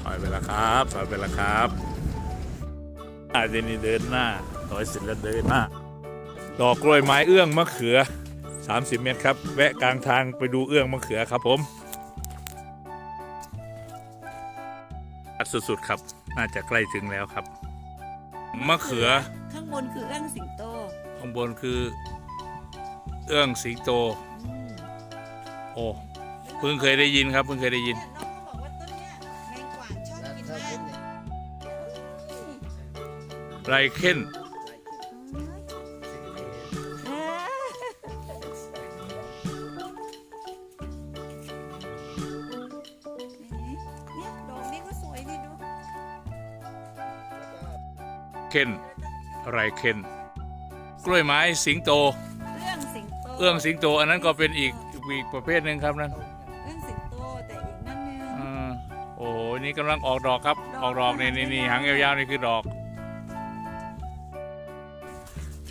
ถอยไปแล้วครับถอยไปแล้วครับอาเจนี่เดินหน้าถอยเสร็จแล้วเดินหน้าดอกกล้วยไม้เอื้องมะเขือ 30 เมตรครับ แวะกลางทางไปดูเอื้องมะเขือครับผมสุดๆครับ น่าจะใกล้ถึงแล้วครับ มะเขือ ข้างบนคือเอื้องสิงโต ข้างบนคือ เอื้องสิงโตอืมโอ้ เพิ่งเคยได้ยินครับ เพิ่งเคยได้ยิน ไรเค้นเอ้ยเนี่ยดอกนี้ก็สวยนี่ดู เค้นไรเค้นกล้วยไม้สิงโตเอื้องสิงโต เอื้องสิงโต อันนั้นก็เป็นอีกอีกประเภทหนึ่งครับนั่นเอื้องสิงโตแต่อีกนั่นนึง อ่าโอ้โหนี่กำลังออกดอกครับ ออกดอกนี่นี่นี่หางยาวๆนี่คือดอกท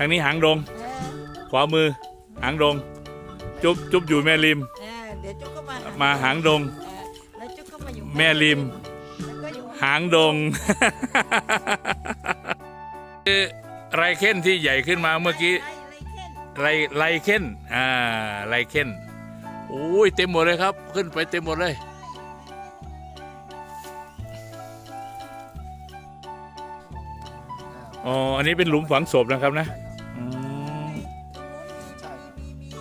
างนี้หางดง เออขวามือ หางดง จุ๊บจุ๊บอยู่แม่ริม เออเดี๋ยวจุ๊กก็มามาหางดง เออแล้วจุ๊กก็มาอยู่แม่ริม แล้วก็อยู่หางดง คือไรเค้นที่ใหญ่ขึ้นมาเมื่อกี้ไล่ไล่เข่นไรไลเคนอ่าไลเคนโอ้ยเต็มหมดเลยครับ ขึ้นไปเต็มหมดเลย อ๋อ อันนี้เป็นหลุมฝังศพนะครับนะอืม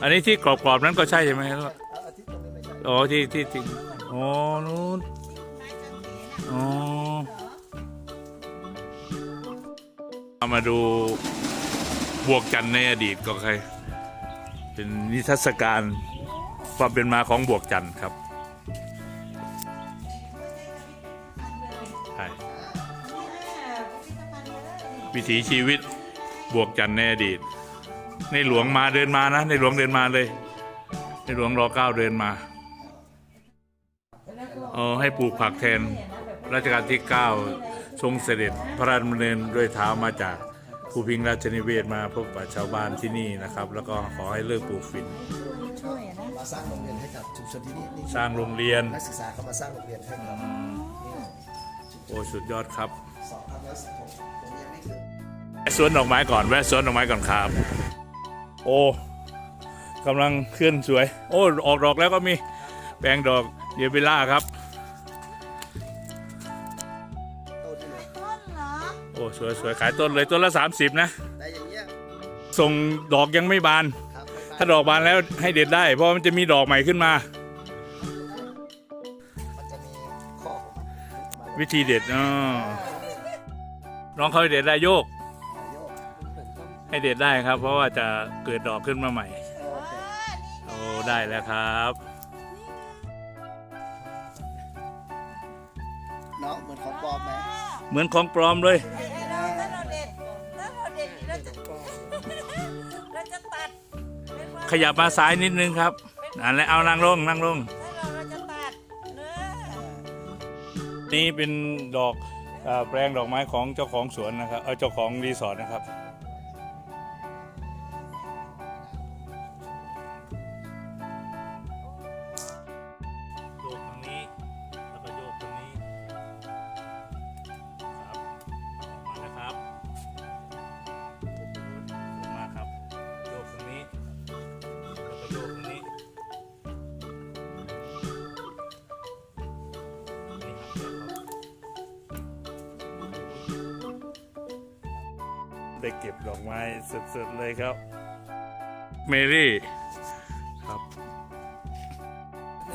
อันนี้ที่กรอบๆนั้นก็ใช่ใช่ไหมครับอ๋อที่ที่ที่อ๋อนู้นอ๋อมาดูบวกจันในอดีตก็ใคร เป็นนิทรรศการความเป็นมาของบวกจันครับใช่วิถีชีวิตบวกจันในอดีต ในหลวงมาเดินมานะ ในหลวงเดินมาเลย ในหลวงรอเก้าเดินมาเออให้ปลูกผักแทนรัชกาลที่ 9 ทรงเสด็จพระราชดำเนินด้วยเท้ามาจากภูพิงราชนิเวศน์มาพบปะชาวบ้านที่นี่นะครับ แล้วก็ขอให้เลิกปลูกฝิ่นช่วยนะมาสร้างโรงเรียนให้กับชุมชนที่นี่นี่สร้างโรงเรียนนักศึกษาเขามาสร้างโรงเรียนให้กับโอ้สุดยอดครับสองพันร้อยสิบหกผมยังไม่เคยแวะสวนดอกไม้ก่อนแวะสวนดอกไม้ก่อนครับ โอ้กำลังเคลื่อนสวย โอ้ออกดอกแล้วก็มีแปลงดอกเยเบล่าครับ ต้นนี่เลยต้นเหรอโอ้สวยสวยขายต้นเลยต้นละ 30 นะ แต่อย่างเงี้ยส่งดอกยังไม่บาน ครับไม่ถ้าดอกบานแล้วให้เด็ดได้ เพราะมันจะมีดอกใหม่ขึ้นมา มันจะมีข้อมาวิธีเด็ดอ๋อน้องเขาให้เด็ดได้โยกโยก ให้เด็ดได้ครับ เพราะว่าจะเกิดดอกขึ้นมาใหม่ โอเคโอ้ได้แล้วครับน้องเหมือนของปลอมไหมเหมือนของปลอมเลยไอ้เราถ้าเราเด็ดถ้าเราเด็ดเราจะเราจะตัดเป็นว่าขยับมาซ้ายนิดนึงครับนั่นแหละเอานั่งลงนั่งลง ถ้าเราเราจะตัดเนื้อ นี่เป็นดอกเอ่อแปลงดอกไม้ของเจ้าของสวนนะครับเออเจ้าของรีสอร์ทนะครับ ได้เก็บดอกไม้สดๆเลยครับ เมรี่ครับ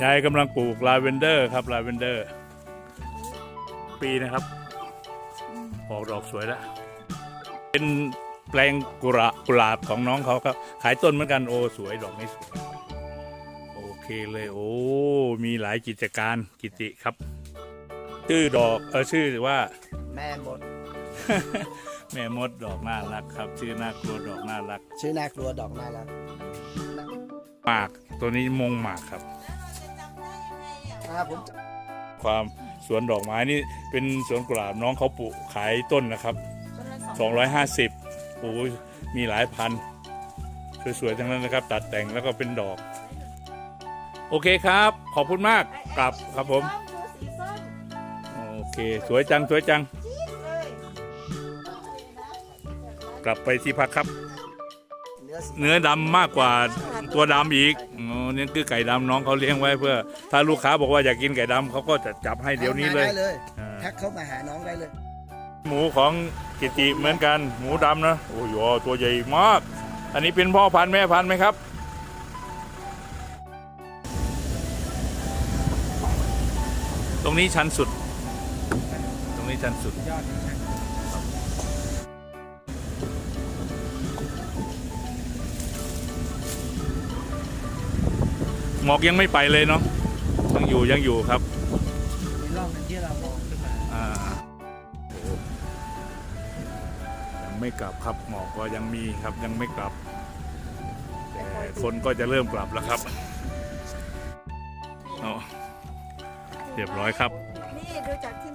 ยายกำลังปลูกลาเวนเดอร์ครับลาเวนเดอร์ ปีนะครับ ออกดอกสวยแล้ว เป็นแปลงกุหลาบกุหลาบของน้องเขาครับ ขายต้นเหมือนกันโอ้สวยดอกนี้สวยโอเคเลยโอ้มีหลายกิจการกิติครับ ชื่อดอกเออชื่อว่า แม่มด แม่มดดอกน่ารักครับ ชื่อน่ากลัวดอกน่ารัก ชื่อน่ากลัวดอกน่ารักหมากตัวนี้มงหมากครับ อ่าผมจะความสวนดอกไม้นี่เป็นสวนกุหลาบน้องเขาปลูกขายต้นนะครับ 250โอ้ยมีหลายพันสวยๆทั้งนั้นนะครับ ตัดแต่งแล้วก็เป็นดอก โอเคครับ ขอบคุณมากกลับครับผมส้มดูสีส้มโอ้โอเค สวยจังสวยจัง กลับไปที่พักครับเนื้อสีเนื้อดำมากกว่าตัวดำอีกอ๋อนี่คือไก่ดำน้องเขาเลี้ยงไว้เพื่อ ถ้าลูกค้าบอกว่าอยากกินไก่ดำเขาก็จะจับให้เดี๋ยวนี้เลยได้เลยอ่า ทักเข้ามาหาน้องได้เลย หมูของกิติเหมือนกันหมูดำนะโอ้โหตัวใหญ่มาก อันนี้เป็นพ่อพันธุ์แม่พันธุ์ไหมครับ ตรงนี้ชันสุด ตรงนี้ชันสุด ยอด หมอกยังไม่ไปเลยเนาะยังอยู่ยังอยู่ครับมีร่องนึงที่เรามองขึ้นมาอ่าโอ้ยังไม่กลับครับหมอกก็ยังมีครับยังไม่กลับแต่คนก็จะเริ่มกลับแล้วครับเอาเรียบร้อยครับ นี่ดูจากที่นี่